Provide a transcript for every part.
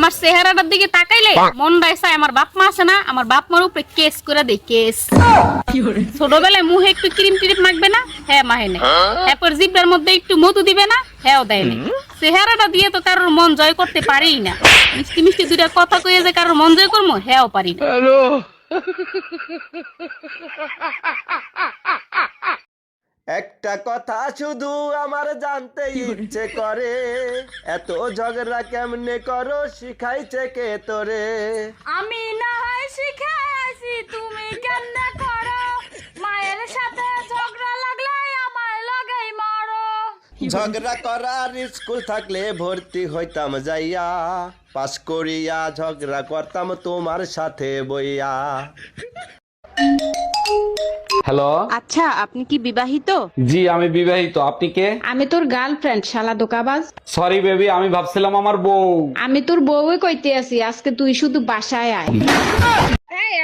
আমার চেহারাটার দিকে তাকাইলে মন চায় আমার বাপ মা আছে না আমার বাপ মার উপরে কেস করে দেই কেস। ছোটবেলায় মুহে একটু ক্রিম টিরিম মাখবে না? হ্যাঁ মাহে না এরপর জিব্বার মধ্যে একটু মধু দিবে না? হ্যাঁ দেয় না চেহারাটা দিয়ে তো কারোর মন জয় করতে পারিই না। মিষ্টি মিষ্টি দুইটা কথা কয়ে যে কারোর মন জয় করব হ্যাঁও পারি না। একটা কথা শুধু আমার জানতে ইচ্ছে করে। এত ঝগড়া কেমনে করো? শিখাইছে কে তোরে? আমি না হয় শিখাইছি তুমি কেমনে করো? মায়ের সাথে ঝগড়া লাগলে আমার লাগাই মারো। ঝগড়া করার স্কুল থাকলে ভর্তি হইতাম যাইয়া। পাস করিয়া ঝগড়া করতাম তোমার সাথে বইয়া। হ্যালো আচ্ছা আপনি কি বিবাহিত? জি আমি বিবাহিত। আপনি কে? আমি তোর গার্লফ্রেন্ড শালা দোকাবাজ। সরি বেবি আমি ভাবছিলাম আমার বউ। আমি তোর বউই কইতে আছি আজকে তুই শুধু বাসায় আয়।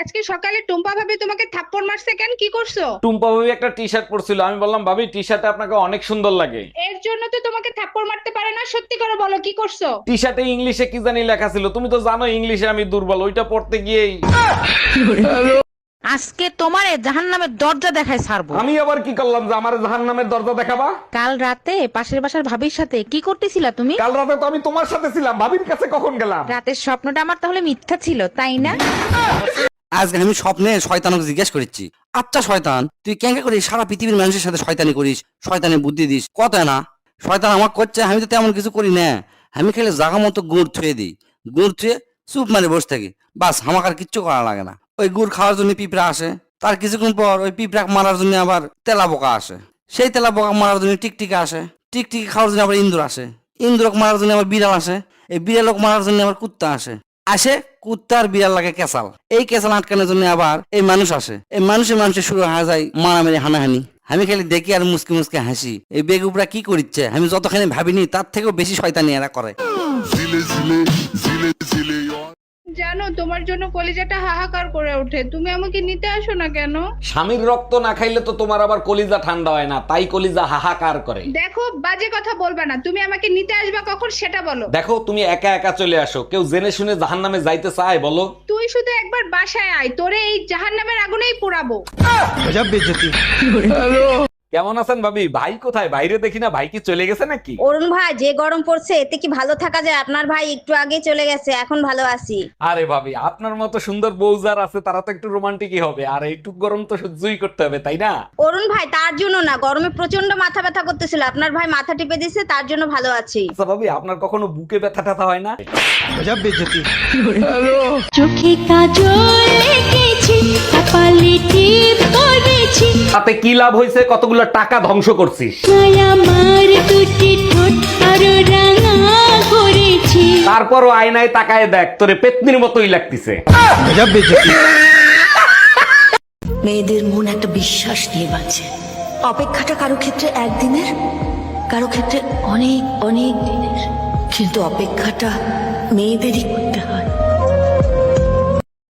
আজকে সকালে টুম্পা ভাবি তোমাকে থাপ্পড় মারছে কেন? কি করছ? টুম্পা ভাবি একটা টি শার্ট পরছিল। আমি বললাম ভাবি টি শার্টে আপনাকে অনেক সুন্দর লাগে। এর জন্য তো তোমাকে থাপ্পড় মারতে পারে না। সত্যি করে বলো কি করছ? টি শার্টে ইংলিশে কি জানি লেখা ছিল। তুমি তো জানো ইংলিশে আমি দুর্বল ওইটা পড়তে গিয়েই। আজকে তোমারে জাহান নামের দরজা দেখায় ছাড়বো। আমি আবার কি করলাম যে আমার জাহান নামের দরজা দেখাবা? কাল রাতে পাশের বাসার ভাবির সাথে কি করতেছিলা তুমি? কাল রাতে তো আমি তোমার সাথে ছিলাম ভাবির কাছে কখন গেলাম? রাতের স্বপ্নটা আমার তাহলে মিথ্যা ছিল তাই না? আজকে আমি স্বপ্নে শয়তানকে জিজ্ঞেস করেছি আচ্ছা শয়তান তুই কেন করিস? সারা পৃথিবীর মানুষের সাথে শয়তানি করিস শয়তানি বুদ্ধি দিস। কত না? শয়তান আমার করছে আমি তো তেমন কিছু করি না। আমি খেলে জাগা মতো গুড় থুয়ে দিই। গুড় থুয়ে চুপ মারে বসে থাকি। বাস আমাকে আর কিচ্ছু করা লাগে না। ওই গুড় খাওয়ার জন্য পিঁপড়া আসে। তার কিছুক্ষণ পর ওই পিঁপড়া মারার জন্য আবার তেলা পোকা আসে। সেই তেলা পোকা মারার জন্য টিকটিকা আসে। টিকটিকি খাওয়ার জন্য আবার ইন্দুর আসে। ইন্দুরক মারার জন্য আবার বিড়াল আসে। এই বিড়ালক মারার জন্য আবার কুত্তা আসে। আসে কুত্তার বিড়াল লাগে কেসাল এই কেসাল আটকানোর জন্য আবার এই মানুষ আসে। এই মানুষে মানুষে শুরু হয়ে যায় মারামারি, হানাহানি। আমি খালি দেখি আর মুসকে মুসকে হাসি। এই বেগুপরা কি করিচ্ছে? আমি যতখানি ভাবিনি, তার থেকেও বেশি শয়তানি এরা করে। জানো তোমার জন্য কলিজাটা হাহাকার করে ওঠে। তুমি আমাকে নিতে আসো না কেন? স্বামীর রক্ত না খাইলে তো তোমার আবার কলিজা ঠান্ডা হয় না তাই কলিজা হাহাকার করে। দেখো বাজে কথা বলবা না। তুমি আমাকে নিতে আসবা কখন সেটা বলো। দেখো তুমি একা একা চলে আসো। কেউ জেনে শুনে জাহান নামে যাইতে চায় বলো। তুই শুধু একবার বাসায় আয় তোরে এই জাহান্নামের আগুনেই পোড়াবো। কেমন আছেন ভাবি? ভাই কোথায়? বাইরে দেখি না ভাই কি চলে গেছে নাকি? অরুণ ভাই যে গরম পড়ছে এতে কি ভালো থাকা যায়? আপনার ভাই একটু আগে চলে গেছে এখন ভালো আছি। আরে ভাবি আপনার মতো সুন্দর বউ যার আছে তারা তো একটু রোমান্টিকই হবে। আর একটু গরম তো সহ্যই করতে হবে তাই না? অরুণ ভাই তার জন্য না গরমে প্রচণ্ড মাথা ব্যথা করতেছিল। আপনার ভাই মাথা টিপে দিছে তার জন্য ভালো আছি। আচ্ছা ভাবি আপনার কখনো বুকে ব্যথা টাথা হয় না? চোখে কাজল এঁকেছি কপালে টিপ তাতে কি লাভ হয়েছে? কতগুলো টাকা ধ্বংস করছিস? তারপরও আয়নায় তাকায় দেখ তোরে পেতনির মতোই লাগতেছে। মেয়েদের মন একটা বিশ্বাস নিয়ে বাঁচে। অপেক্ষাটা কারও ক্ষেত্রে একদিনের কারও ক্ষেত্রে অনেক অনেক দিনের। কিন্তু অপেক্ষাটা মেয়েদেরই করতে হয়।